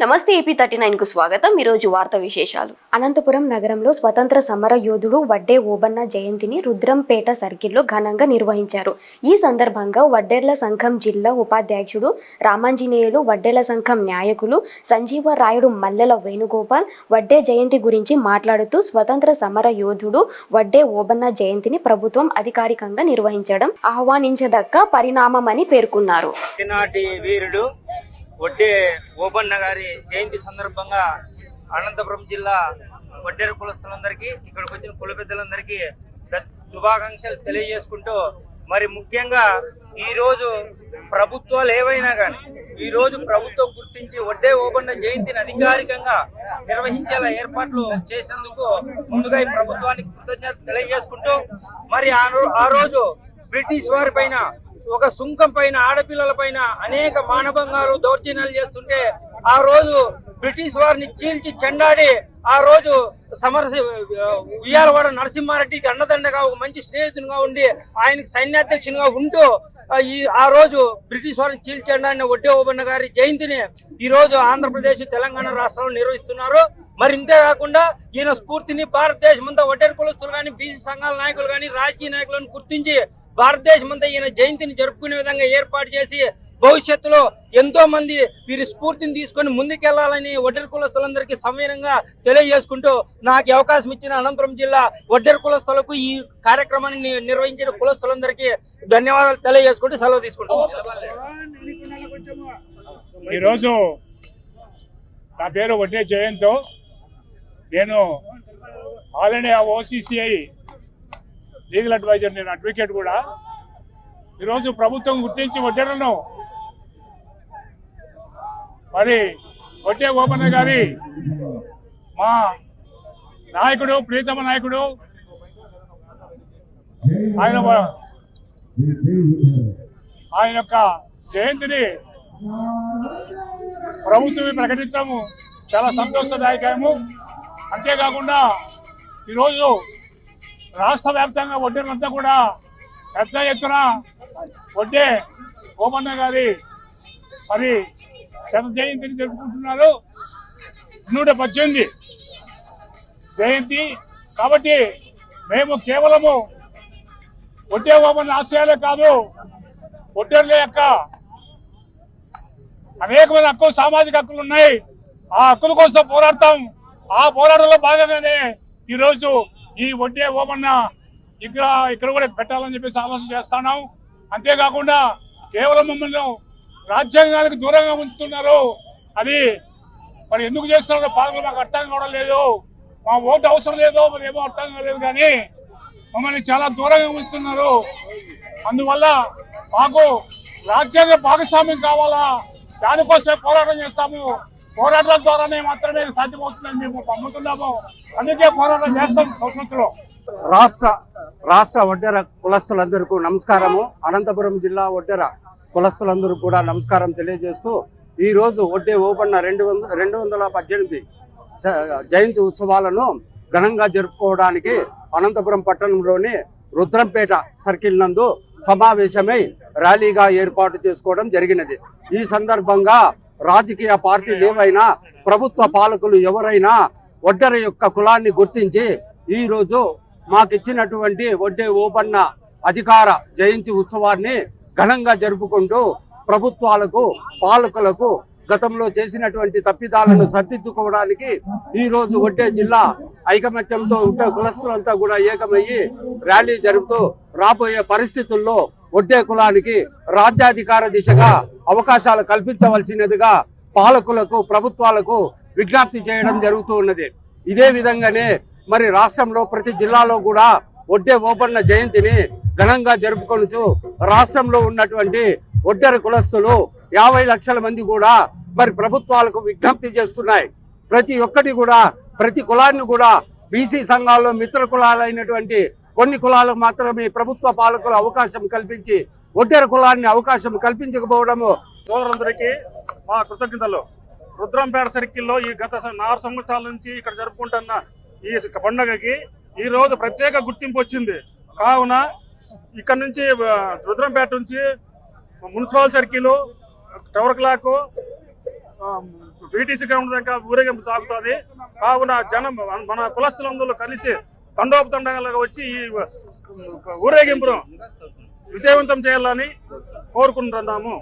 నమస్తే AP thirty నైన్కు స్వాగతం. ఈరోజు వార్త విశేషాలు. అనంతపురం నగరంలో స్వతంత్ర సమర యోధుడు వడ్డే ఓబన్న జయంతిని రుద్రంపేట సర్కిల్లో ఘనంగా నిర్వహించారు. ఈ సందర్భంగా వడ్డేర్ల సంఘం జిల్లా ఉపాధ్యక్షుడు రామాంజనేయులు వడ్డేల సంఘం నాయకులు సంజీవ రాయుడు మల్లెల వేణుగోపాల్ వడ్డే జయంతి గురించి మాట్లాడుతూ స్వతంత్ర సమర యోధుడు వడ్డే ఓబన్న జయంతిని ప్రభుత్వం అధికారికంగా నిర్వహించడం ఆహ్వానించదక్క పరిణామమని పేర్కొన్నారు. వీరుడు వడ్డే ఓబన్న గారి జయంతి సందర్భంగా అనంతపురం జిల్లా వడ్డేరు కులస్తులందరికీ ఇక్కడికి వచ్చిన కుల పెద్దలందరికీ శుభాకాంక్షలు తెలియజేసుకుంటూ మరి ముఖ్యంగా ఈరోజు ప్రభుత్వాలు ఏవైనా కానీ ఈ రోజు ప్రభుత్వం గుర్తించి వడ్డే ఓబన్న జయంతిని అధికారికంగా నిర్వహించేలా ఏర్పాట్లు చేసినందుకు ముందుగా ఈ ప్రభుత్వానికి కృతజ్ఞత తెలియజేసుకుంటూ మరి ఆ ఆ రోజు బ్రిటిష్ వారి పైన ఒక సుంకం పైన ఆడపిల్లల పైన అనేక మానభంగాలు దౌర్జన్యాలు చేస్తుంటే ఆ రోజు బ్రిటిష్ వారిని చీల్చి చెండాడి ఆ రోజు సమరస ఉయ్యాలవాడ నరసింహారెడ్డికి అండదండగా ఒక మంచి స్నేహితునిగా ఉండి ఆయనకి సైన్యాధ్యక్షునిగా ఉంటూ ఈ ఆ రోజు బ్రిటిష్ వారిని చీల్చెండాడిన వడ్డే ఓబన్న గారి జయంతిని ఈ రోజు ఆంధ్రప్రదేశ్ తెలంగాణ రాష్ట్రంలో నిర్వహిస్తున్నారు. మరి ఇంతే కాకుండా ఈయన స్ఫూర్తిని భారతదేశం అంతా వడ్డేరు కులస్తులు కానీ బీసీ సంఘాల నాయకులు కానీ రాజకీయ నాయకులను గుర్తించి భారతదేశం అంతా ఈయన జయంతిని జరుపుకునే విధంగా ఏర్పాటు చేసి భవిష్యత్తులో ఎంతో మంది వీరి స్ఫూర్తిని తీసుకొని ముందుకెళ్ళాలని వడ్డెర కులస్తులందరికీ సమయంగా తెలియజేసుకుంటూ నాకు అవకాశం ఇచ్చిన అనంతపురం జిల్లా వడ్డెర కులస్తులకు ఈ కార్యక్రమాన్ని నిర్వహించిన కులస్తులందరికీ ధన్యవాదాలు తెలియజేసుకుంటూ సెలవు తీసుకుంటాం ఈరోజు నా పేరు వడ్డే జయంతో. నేను all India OCCI legal adviser నేను అడ్వకేట్ కూడా. ఈరోజు ప్రభుత్వం గుర్తించి వడ్డేలను మరి వడ్డే ఓపన్న గారి మా నాయకుడు ప్రీతమ నాయకుడు ఆయన ఆయన యొక్క జయంతిని ప్రభుత్వం ప్రకటించడము చాలా సంతోషదాయకము. అంతేకాకుండా ఈరోజు రాష్ట్ర వ్యాప్తంగా వడ్డీలంతా కూడా పెద్ద ఎత్తున వడ్డే ఓమన్న గారి మరి శత జయంతిని జరుపుకుంటున్నారు. నూట పద్దెనిమిది జయంతి. కాబట్టి మేము కేవలము వడ్డే ఓమన్న ఆశయాలే కాదు వడ్డేర్ల యొక్క అనేకమైన హక్కులు సామాజిక హక్కులు ఉన్నాయి. ఆ హక్కుల కోసం పోరాడతాం. ఆ పోరాటంలో భాగంగానే ఈరోజు ఈ వడ్డే ఓమన్న ఇక్కడ ఇక్కడ కూడా పెట్టాలని చెప్పేసి ఆలోచన చేస్తున్నాం. అంతేకాకుండా కేవలం మమ్మల్ని రాజ్యాంగానికి దూరంగా ఉంచుతున్నారు అది మరి ఎందుకు చేస్తున్నారో పాలకులు మాకు అర్థం కావడం లేదు. మా ఓటు అవసరం లేదో మరి ఏమో అర్థం కాలేదు కానీ మమ్మల్ని చాలా దూరంగా ఉంచుతున్నారు. అందువల్ల మాకు రాజ్యాంగ భాగస్వామ్యం కావాలా? దానికోసమే పోరాటం చేస్తాము. పోరాటాల ద్వారానే మాత్రమే సాధ్యమవుతుందని మేము నమ్ముతున్నాము. అందుకే పోరాటం చేస్తాం భవిష్యత్తులో. రాష్ట్ర రాష్ట్ర వడ్డెర కులస్తులందరికీ నమస్కారము. అనంతపురం జిల్లా వడ్డెర కులస్తులందరూ కూడా నమస్కారం తెలియజేస్తూ ఈరోజు వడ్డే ఓపన్న రెండు వందల రెండు వందల పద్దెనిమిది జ- జయంతి ఉత్సవాలను ఘనంగా జరుపుకోవడానికి అనంతపురం పట్టణంలోని రుద్రంపేట సర్కిల్ నందు సమావేశమై ర్యాలీగా ఏర్పాటు చేసుకోవడం జరిగినది. ఈ సందర్భంగా రాజకీయ పార్టీలు ఏవైనా ప్రభుత్వ పాలకులు ఎవరైనా ఒడ్డర యొక్క కులాన్ని గుర్తించి ఈరోజు మాకు మాకిచ్చినటువంటి వడ్డే ఓపన్న అధికార జయంతి ఉత్సవాన్ని ఘనంగా జరుపుకుంటూ ప్రభుత్వాలకు పాలకులకు గతంలో చేసినటువంటి తప్పిదాలను సర్దిద్దుకోవడానికి ఈ రోజు వడ్డే జిల్లా ఐకమత్యంతో ఉండే కులస్తులంతా కూడా ఏకమయ్యి ర్యాలీ జరుపుతూ రాబోయే పరిస్థితుల్లో వడ్డే కులానికి రాజ్యాధికార దిశగా అవకాశాలు కల్పించవలసినదిగా పాలకులకు ప్రభుత్వాలకు విజ్ఞప్తి చేయడం జరుగుతూ ఉన్నది. ఇదే విధంగానే మరి రాష్ట్రంలో ప్రతి జిల్లాలో కూడా ఒడ్డే ఓపన్న జయంతిని ఘనంగా జరుపుకొనుచు రాష్ట్రంలో ఉన్నటువంటి ఒడ్డెర కులస్తులు యాభై లక్షల మంది కూడా మరి ప్రభుత్వాలకు విజ్ఞప్తి చేస్తున్నాయి. ప్రతి ఒక్కటి కూడా ప్రతి కులాన్ని కూడా బీసీ సంఘాల్లో మిత్ర కులాలైనటువంటి కొన్ని కులాలకు మాత్రమే ప్రభుత్వ పాలకులు అవకాశం కల్పించి ఒడ్డెర కులాన్ని అవకాశం కల్పించకపోవడము సోదరులందరికీ మా కృతజ్ఞతలు. రుద్రంపేట సర్కిల్లో ఈ గత నాలుగు సంవత్సరాల నుంచి ఇక్కడ జరుపుకుంటున్న ఈ పండుగకి ఈ రోజు ప్రత్యేక గుర్తింపు వచ్చింది. కావున ఇక్కడ నుంచి రుద్రంపేట నుంచి municipal circle tower clock BTC ground దాకా ఊరేగింపు సాగుతుంది. కావున జనం మన కులస్తులందరూ కలిసి తండోపతండంగా వచ్చి ఈ ఊరేగింపును విజయవంతం చేయాలని కోరుకుంటున్నాము.